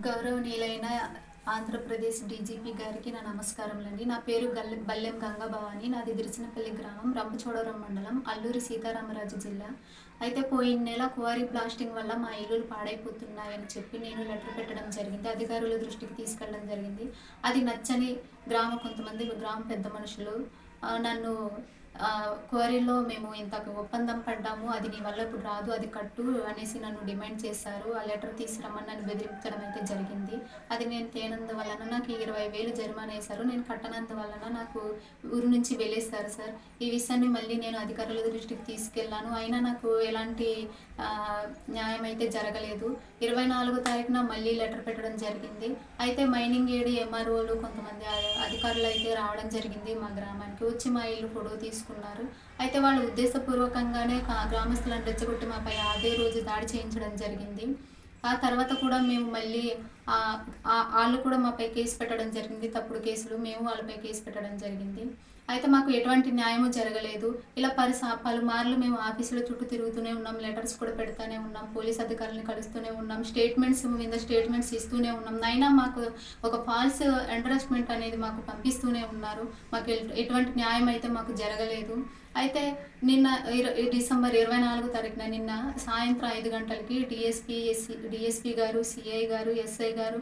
గౌరవనీయులైన ఆంధ్రప్రదేశ్ డీజీపీ గారికి నా నమస్కారములండి. నా పేరు గల్లె బల్లెం గంగా భవాని నాది దిరిసినపల్లి గ్రామం రంపచోడవరం మండలం అల్లూరి సీతారామరాజు జిల్లా. అయితే పోయిన నెల కువారీ బ్లాస్టింగ్ వల్ల మా ఇల్లులు పాడైపోతున్నాయని చెప్పి నేను లెటర్ పెట్టడం జరిగింది. అధికారుల దృష్టికి తీసుకెళ్ళడం జరిగింది. అది నచ్చని గ్రామ కొంతమంది గ్రామ పెద్ద మనుషులు నన్ను క్వరీలో మేము ఇంత ఒప్పందం పడ్డాము అది నీ వల్ల ఇప్పుడు రాదు అది కట్టు అనేసి నన్ను డిమాండ్ చేశారు. ఆ లెటర్ తీసుకురమ్మని నన్ను బెదిరించడం అయితే జరిగింది. అది నేను తేనందువలన నాకు ఇరవై వేలు జరిమానా వేశారు. నేను కట్టనందువలన నాకు ఊరు నుంచి వెళ్ళేస్తారు సార్. ఈ విషయాన్ని మళ్ళీ నేను అధికారుల దృష్టికి తీసుకెళ్ళాను. అయినా నాకు ఎలాంటి న్యాయం అయితే జరగలేదు. ఇరవై నాలుగో తారీఖున మళ్ళీ లెటర్ పెట్టడం జరిగింది. అయితే మైనింగ్ ఏడి ఎంఆర్ఓలు కొంతమంది అధికారులు అయితే రావడం జరిగింది మా గ్రామానికి. వచ్చి మా ఇల్లు ఫోటో తీసుకున్నారు. అయితే వాళ్ళు ఉద్దేశపూర్వకంగానే గ్రామస్తులను రెచ్చగొట్టి మాపై అదే రోజు దాడి చేయించడం జరిగింది. ఆ తర్వాత కూడా మేము మళ్ళీ ఆ- ఆ- వాళ్ళు కూడా మాపై కేసు పెట్టడం జరిగింది. తప్పుడు కేసులు మేము వాళ్ళపై కేసు పెట్టడం జరిగింది. అయితే మాకు ఎటువంటి న్యాయము జరగలేదు. ఇలా పరిస పలుమార్లు మేము ఆఫీసుల చుట్టూ తిరుగుతూనే ఉన్నాం లెటర్స్ కూడా పెడతానే ఉన్నాం పోలీస్ అధికారులను కలుస్తూనే ఉన్నాం స్టేట్మెంట్స్ మీద స్టేట్మెంట్స్ ఇస్తూనే ఉన్నాం. అయినా మాకు ఒక ఫాల్స్ ఎండరస్మెంట్ అనేది మాకు పంపిస్తూనే ఉన్నారు. మాకు ఎటువంటి న్యాయం అయితే మాకు జరగలేదు. అయితే నిన్న డిసెంబర్ ఇరవై నాలుగు తారీఖున నిన్న సాయంత్రం ఐదు గంటలకి డిఎస్పీ ఎస్సీ డిఎస్పీ గారు సిఐ గారు ఎస్ఐ గారు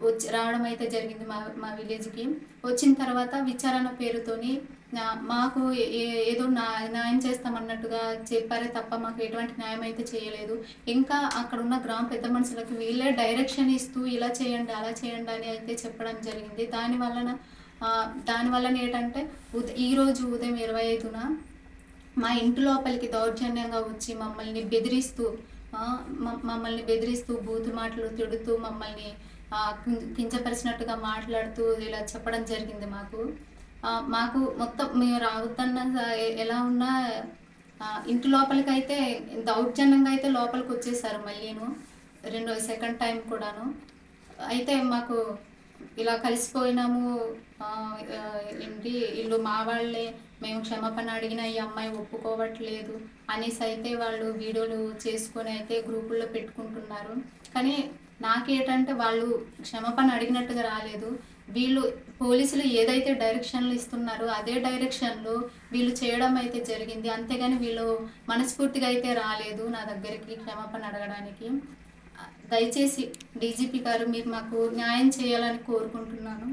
వచ్చి రావడం అయితే జరిగింది మా మా విలేజ్కి. వచ్చిన తర్వాత విచారణ పేరుతోని మాకు ఏ- ఏదో నా న్యాయం చేస్తామన్నట్టుగా చెప్పారే తప్ప మాకు ఎటువంటి న్యాయం అయితే చేయలేదు. ఇంకా అక్కడ ఉన్న గ్రామ పెద్ద మనుషులకు వీళ్ళే డైరెక్షన్ ఇస్తూ ఇలా చేయండి అలా చేయండి అని అయితే చెప్పడం జరిగింది. దాని వలన దాని వలన ఏంటంటే ఉద ఈరోజు ఉదయం ఇరవై ఐదున మా ఇంటి లోపలికి దౌర్జన్యంగా వచ్చి మమ్మల్ని బెదిరిస్తూ మ- మమ్మల్ని బెదిరిస్తూ బూతు మాటలు తిడుతూ మమ్మల్ని కించపరిచినట్టుగా మాట్లాడుతూ ఇలా చెప్పడం జరిగింది మాకు. మాకు మొత్తం మేము రావద్దన్న ఎలా ఉన్నా ఇంటి లోపలికి అయితే దౌర్జన్యంగా అయితే లోపలికి వచ్చేసారు మళ్ళీను. రెండో సెకండ్ టైం కూడాను. అయితే మాకు ఇలా కలిసిపోయినాము. ఏంటి వీళ్ళు మా వాళ్ళే మేము క్షమాపణ అడిగిన ఈ అమ్మాయి ఒప్పుకోవట్లేదు అనేసి అయితే వాళ్ళు వీడియోలు చేసుకొని అయితే గ్రూపుల్లో పెట్టుకుంటున్నారు. కానీ నాకేటంటే వాళ్ళు క్షమాపణ అడిగినట్టుగా రాలేదు. వీళ్ళు పోలీసులు ఏదైతే డైరెక్షన్లు ఇస్తున్నారో అదే డైరెక్షన్లో వీళ్ళు చేయడం అయితే జరిగింది. అంతేగాని వీళ్ళు మనస్ఫూర్తిగా అయితే రాలేదు నా దగ్గరికి క్షమాపణ అడగడానికి. దయచేసి డీజీపీ గారు మీరు మాకు న్యాయం చేయాలని కోరుకుంటున్నాను.